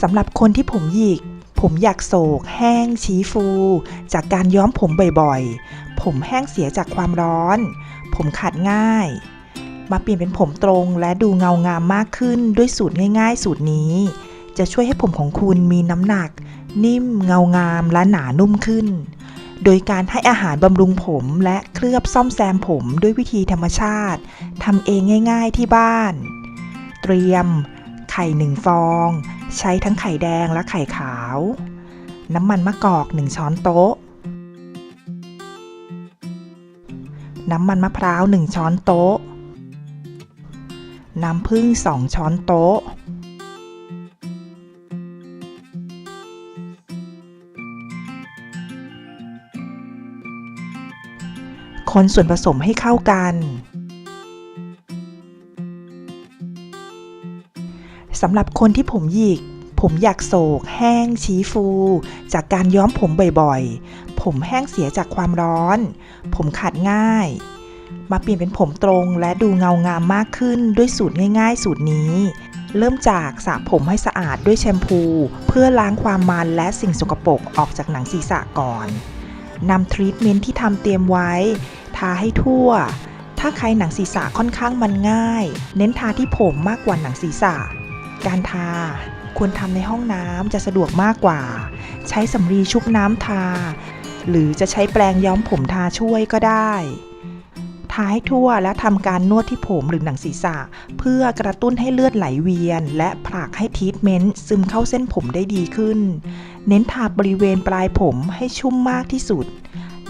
สำหรับคนที่ผมหยิก ผมอยากโศก แห้งชี้ฟู จากการย้อมผมบ่อยๆ ผมแห้งเสียจากความร้อน ผมขาดง่าย มาเปลี่ยนเป็นผมตรงและดูเงางามมากขึ้นด้วยสูตรง่ายๆ สูตรนี้ จะช่วยให้ผมของคุณมีน้ำหนัก นิ่มเงางามและหนานุ่มขึ้น โดยการให้อาหารบำรุงผมและเคลือบซ่อมแซมผมด้วยวิธีธรรมชาติทำเองง่าย ๆที่บ้าน เตรียม ไข่หนึ่งฟอง ใช้ทั้งไข่แดงและไข่ขาว น้ำมันมะกอก 1 ช้อนโต๊ะ น้ำมันมะพร้าว 1 ช้อนโต๊ะ น้ำผึ้ง 2 ช้อนโต๊ะ คนส่วนผสมให้เข้ากัน สำหรับคนที่ผมหยิก ผมอยากโศก แห้ง ชี้ฟู จากการย้อมผมบ่อยๆ ผมแห้งเสียจากความร้อน ผมขาดง่าย มาเปลี่ยนเป็นผมตรงและดูเงางามมากขึ้นด้วยสูตรง่าย ๆ สูตรนี้ เริ่มจากสระผมให้สะอาดด้วยแชมพู เพื่อล้างความมันและสิ่งสกปรกออกจากหนังศีรษะก่อนนำทรีทเมนต์ที่ทำเตรียมไว้ ทาให้ทั่ว ถ้าใครหนังศีรษะค่อนข้างมันง่าย เน้นทาที่ผมมากกว่าหนังศีรษะ การทาควรทำในห้องน้ำจะสะดวกมากกว่า ใช้สำลีชุบน้ำทา หรือจะใช้แปรงย้อมผมทาช่วยก็ได้ ทาให้ทั่วและทำการนวดที่ผมหรือหนังศีรษะ เพื่อกระตุ้นให้เลือดไหลเวียน และผลักให้ทีทเมนต์ซึมเข้าเส้นผมได้ดีขึ้น เน้นทาบริเวณปลายผมให้ชุ่มมากที่สุด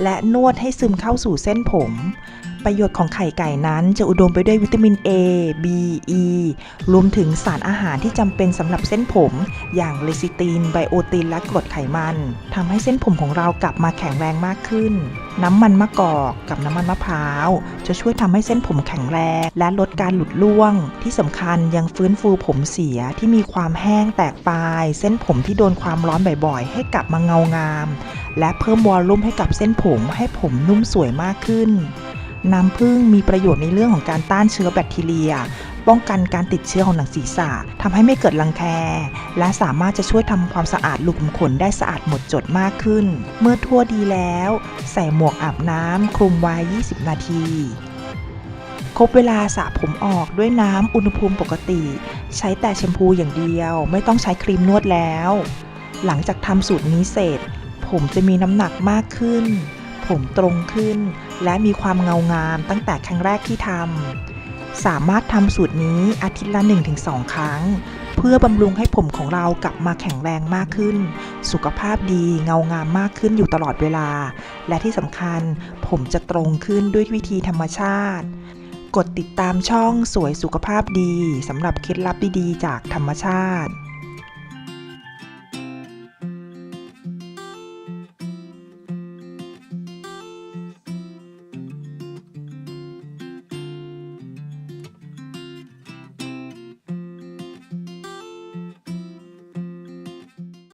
และนวดให้ซึมเข้าสู่เส้นผม ประโยชน์ของไข่ไก่นั้นจะอุดมไปด้วยวิตามิน A B E รวมถึงสารอาหารที่จำเป็นสำหรับเส้นผมอย่างเลซิติน ไบโอติน และกรดไขมันทำให้เส้นผมของเรากลับมาแข็งแรงมากขึ้น น้ำมันมะกอกกับน้ำมันมะพร้าว จะช่วยทำให้เส้นผมแข็งแรง และลดการหลุดร่วง ที่สำคัญยังฟื้นฟูผมเสียที่มีความแห้งแตกปลาย เส้นผมที่โดนความร้อนบ่อยๆ ให้กลับมาเงางาม และเพิ่มวอลลุ่มให้กับเส้นผมให้ผมนุ่มสวยมากขึ้น น้ำผึ้งมีประโยชน์ในเรื่องของการต้านเชื้อแบคทีเรีย ป้องกันการติดเชื้อของหนังศีรษะทำให้ไม่เกิดรังแค และสามารถจะช่วยทำความสะอาดหลุมขนได้สะอาดหมดจดมากขึ้น เมื่อทั่วดีแล้ว ใส่หมวกอาบน้ำคลุมไว้ 20 นาทีครบเวลาสระผมออกด้วยน้ำอุณหภูมิปกติ ใช้แต่แชมพูอย่างเดียว ไม่ต้องใช้ครีมนวดแล้ว หลังจากทำสูตรนี้เสร็จ ผมจะมีน้ำหนักมากขึ้น ผมตรงขึ้น และมีความเงางามตั้งแต่ครั้งแรกที่ทำ สามารถทำสูตรนี้อาทิตย์ละ 1-2 ครั้ง เพื่อบำรุงให้ผมของเรากลับมาแข็งแรงมากขึ้น สุขภาพดีเงางามมากขึ้นอยู่ตลอดเวลา และที่สำคัญผมจะตรงขึ้นด้วยวิธีธรรมชาติกดติดตามช่องสวยสุขภาพดีสำหรับเคล็ดลับดีๆ จากธรรมชาติ